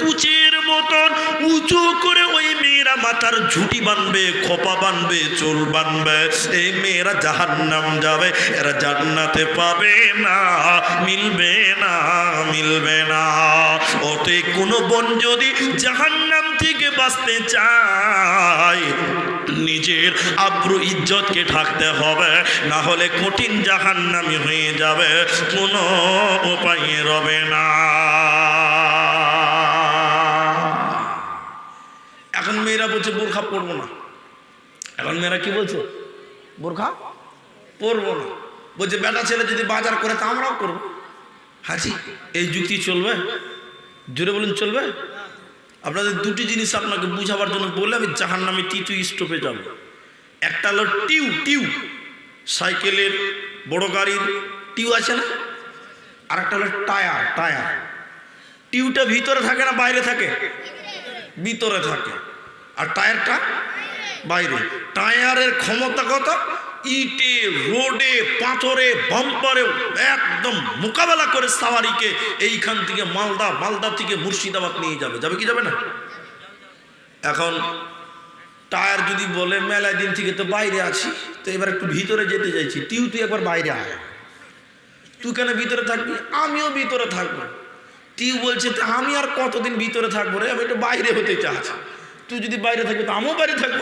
কুচের মতন, উঁচু করে ওই মেয়েরা মাথার ঝুটি বানবে, খোপা বানবে, চুল বানবে। এই মেয়েরা জাহান্নাম যাবে, এরা জান্নাতে পাবে না, মিলবে না মিলবে না। ওতে কোনো বোন যদি জাহান্নাম থেকে বাঁচতে চায়, নিজের আব্রু, ইজ্জতকে ঢাকতে হবে, না হলে কঠিন জাহান্নামি হয়ে যাবে, কোনো উপায় রবে না। এখন মেয়েরা বলছে, বোরখা পরবো না। এখন মেয়েরা কি বলছে? বোরখা পরবো না। বলছে, বেটা ছেলে যদি বাজার করে, তা আমরাও করব। হাজি, এই যুক্তি চলবে? জোরে বলুন, চলবে? আপনাদের দুটি জিনিস আপনাকে বুঝাবার জন্য বললে আমি জাহান নামে তিতু স্টপে যাব। একটা হলো টিউ টিউ। সাইকেলের বড় গাড়ির টিউ আছে না? আর একটা হলো টায়ার টায়ার। টিউটা ভিতরে থাকে না বাইরে থাকে? ভিতরে থাকে। আর টায়ারটা? বাইরে। টায়ারের ক্ষমতা কত? ইটে, রোডে, পাথরে বাম্পারে একদম মোকাবেলা করে সাওয়ারিকে এইখান থেকে মালদা মালদা থেকে মুর্শিদাবাদ নিয়ে যাবে। যাবে কি যাবে না? এখন টায়ার যদি বলে মেলা দিন থেকে তো বাইরে আছি, তো এবার একটু ভিতরে যেতে চাইছি। টিউ, তুই একবার বাইরে আয়। তুই কেন ভিতরে থাকবি? আমিও ভিতরে থাকব। টিউ বলছে, "তা আমি আর কতদিন ভিতরে থাকব রে? আমি একটু বাইরে হতে চাচ্ছি। তুই যদি বাইরে থাকবি, তো আমিও বাইরে থাকব।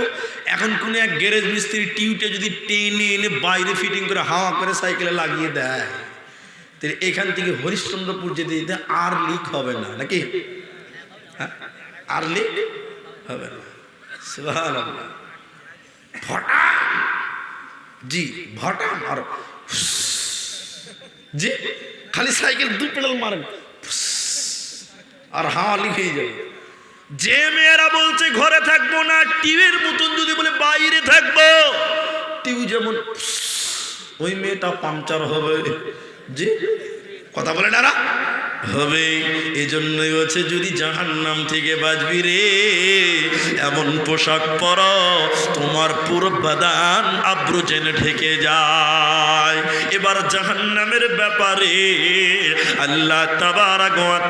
এখন কোনো এক গ্যারেজ মিস্ত্রি টিউটা যদি টেনে এনে বাইরে ফিটিং করে হাওয়া করে সাইকেলে লাগিয়ে দেয়, তাহলে এখান থেকে হরিশ্চন্দ্রপুর যেতে যেতে আর লিক হবে না, নাকি? হ্যাঁ? আর লিক হবে না। ফটা জি ভটা আর জি, খালি সাইকেল দু পেডাল মারেন। আর হাওয়া লিখেই যাবে। যে মেয়েরা বলছে ঘরে থাকব না টিভির মতন যদি বলে বাইরে থাকব টিভি যেমন ওই মেয়েটা পাংচার হবে। যে কথা বলে না হবে। এই জন্যই হচ্ছে যদি জাহান্নাম থেকে বাঁচবি রে, এমন পোশাক পর, তোমার পুরো বাদান আব্রু জেনে ঢেকে যায় এবার জাহান্নামের ব্যাপারে আল্লাহ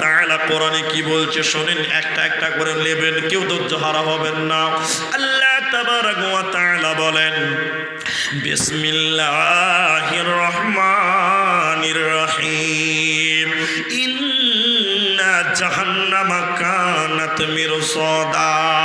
তাআলা কোরআনে কি বলছে শোনেন, একটা একটা করে নেবেন, কেউ ধৈর্য হারা হবেন না। আল্লাহ তাবারাক ওয়া তাআলা বলেন, বিসমিল্লাহির রহমান রহিম। ইন্না জাহান্নামা কানাত মিরসাদা।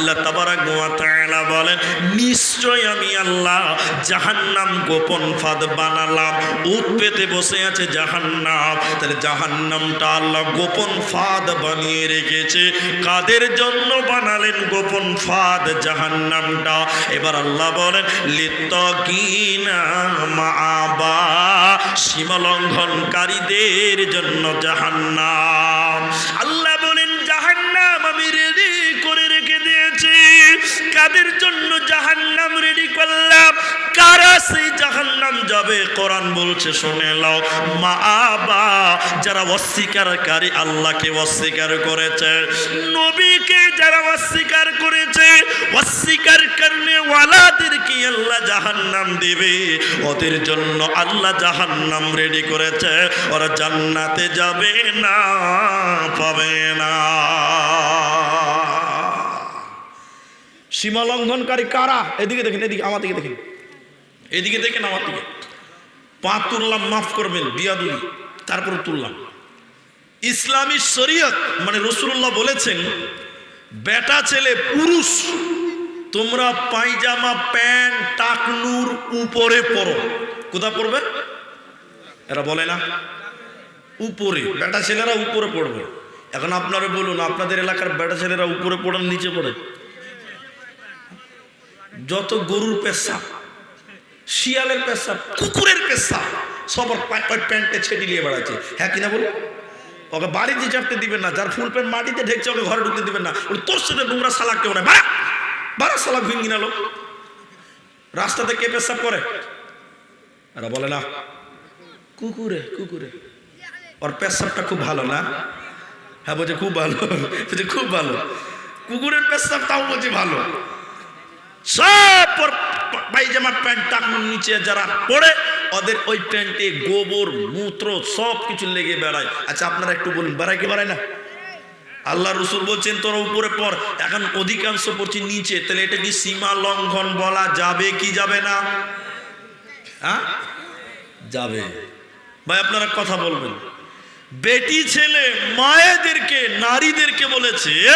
আল্লাহ তাবারাক তাআলা বলেন নিশ্চয় আমি আল্লাহ জাহান্নাম গোপন ফাঁদ বানালাম উত পেতে বসে আছে জাহান্নাম। তাহলে জাহান্নামটা আল্লাহ গোপন ফাঁদ বানিয়ে রেখেছে। কাদের জন্য বানালেন গোপন ফাঁদ জাহান্নামটা? এবার আল্লাহ বলেন, লিত্তকিনা মাআবা সীমা লঙ্ঘনকারীদের জন্য জাহান্নাম। আল্লাহ কাদের জন্য জাহান্নাম রেডি করলাম? কারা সেই জাহান্নাম যাবে? কোরআন বলছে, শুনে লাও মা, আবা, যারা অস্বীকারী, আল্লাহকে অস্বীকার করেছে, নবীকে যারা অস্বীকার করেছে, অস্বীকার করনে ওয়ালাদেরকে আল্লাহ জাহান্নাম দেবে। ওদের জন্য আল্লাহ জাহান্নাম রেডি করেছে। ওরা জান্নাতে যাবে না, পাবে না। সীমা লঙ্ঘনকারী কারা? এদিকে দেখেন, এদিকে, আমার দিকে দেখেন। এদিকে দেখেন, আমার দিকে। পা তুললাম, মাফ করবেন বিয়াদুলি তারপর তুললাম। ইসলামী শরীয়ত মানে রসুল্লাহ বলেছেন, বেটা ছেলে পুরুষ, তোমরা পায়জামা, প্যান্ট, টাকনুর উপরে পরো। কোথা পড়বে? এরা বলে না। উপরে, বেটা ছেলেরা উপরে পড়বে। এখন আপনারা বলুন, আপনাদের এলাকার বেটা ছেলেরা উপরে পড়ার নিচে পড়ে? যত গরুর পেশাব শিয়ালের পেশাব কুকুরের পেশাব সবার প্যান্টে ছেড়ে নিয়ে বেড়াচ্ছে। হ্যাঁ কিনা বলো ওকে বাড়িতে চাপতে দিবেন না যার ফুল প্যান্ট মাটিতে ঢেকছে ওকে ঘরে ঢুকতে দিবেন না। বলে, তোর সাথে নোংরা সালাক কেউ না বাড়া! বাড়া সালাক না লোক রাস্তাতে কে পেশাব করে? এরা বলে না। কুকুরে কুকুরে। ওর পেশাবটা খুব ভালো না? হ্যাঁ বলছে খুব ভালো। বলছে খুব ভালো। কুকুরের পেশাব তাও বলছে ভালো। সব প্যান্ট নিচে যারা ওদের ওই প্যান্টে গোবর, মূত্র লেগে বেড়ায়। আচ্ছা আপনারা একটু বলুন, বেড়ায় না? আল্লাহ রসুল বলছেন, তোরা উপরে পর এখন অধিকাংশ পড়ছি নিচে। তাহলে এটা কি সীমা লঙ্ঘন বলা যাবে কি যাবে না? হ্যাঁ? যাবে। ভাই, আপনারা কথা বলবেন। বেটি ছেলে মায়েদেরকে, নারীদেরকে বলেছে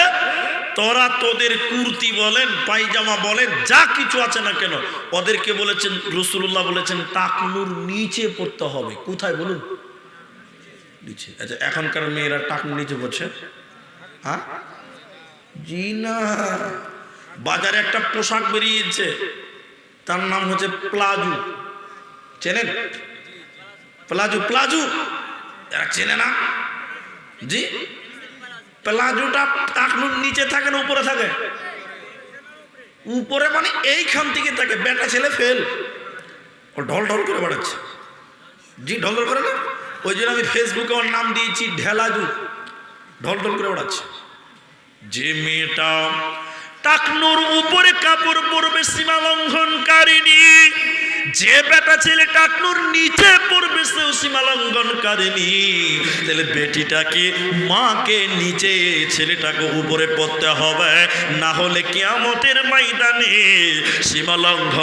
তোরা তোদের কুর্তি বলেন পায়জামা বলেন, যা কিছু আছে না কেন, ওদেরকে বলেছেন রসুল্লাহ বলেছেন, টাকনুর নিচে পড়তে হবে। কোথায় বলুন? নিচে। আচ্ছা এখনকার মেয়েরা টাকনুর নিচে পড়ছে? হ্যাঁ? জি না। বাজারে একটা পোশাক বেরিয়েছে, তার নাম হচ্ছে প্লাজু। চেনেন? প্লাজু প্লাজু? এরা চেনে না? জি? প্লাজুটা টাকনুর নিচে থাকে না, উপরে থাকে? উপরে মানে এইখান থেকে থাকে বেটা ছেলে ফেল। ও ঢল ঢল করে বেড়াচ্ছে। জি, ঢল ঢল করে না? ওই জন্য আমি ফেসবুকে আমার নাম দিয়েছি, ঢেলাজু। ঢল ঢল করে বেড়াচ্ছে। যে মেয়েটা টাকনুর উপরে কাপড় পরবে, সীমা লঙ্ঘনকারিনী যে বেটা ছেলে টাকনুর নিচে পড়বে সীমা লঙ্ঘনকারিনী তাহলে বেটিটাকে মাকে নিচে ছেলেটাকে উপরে পড়তে হবে। না হলে কেমতের ময়দানে সীমা লঙ্ঘন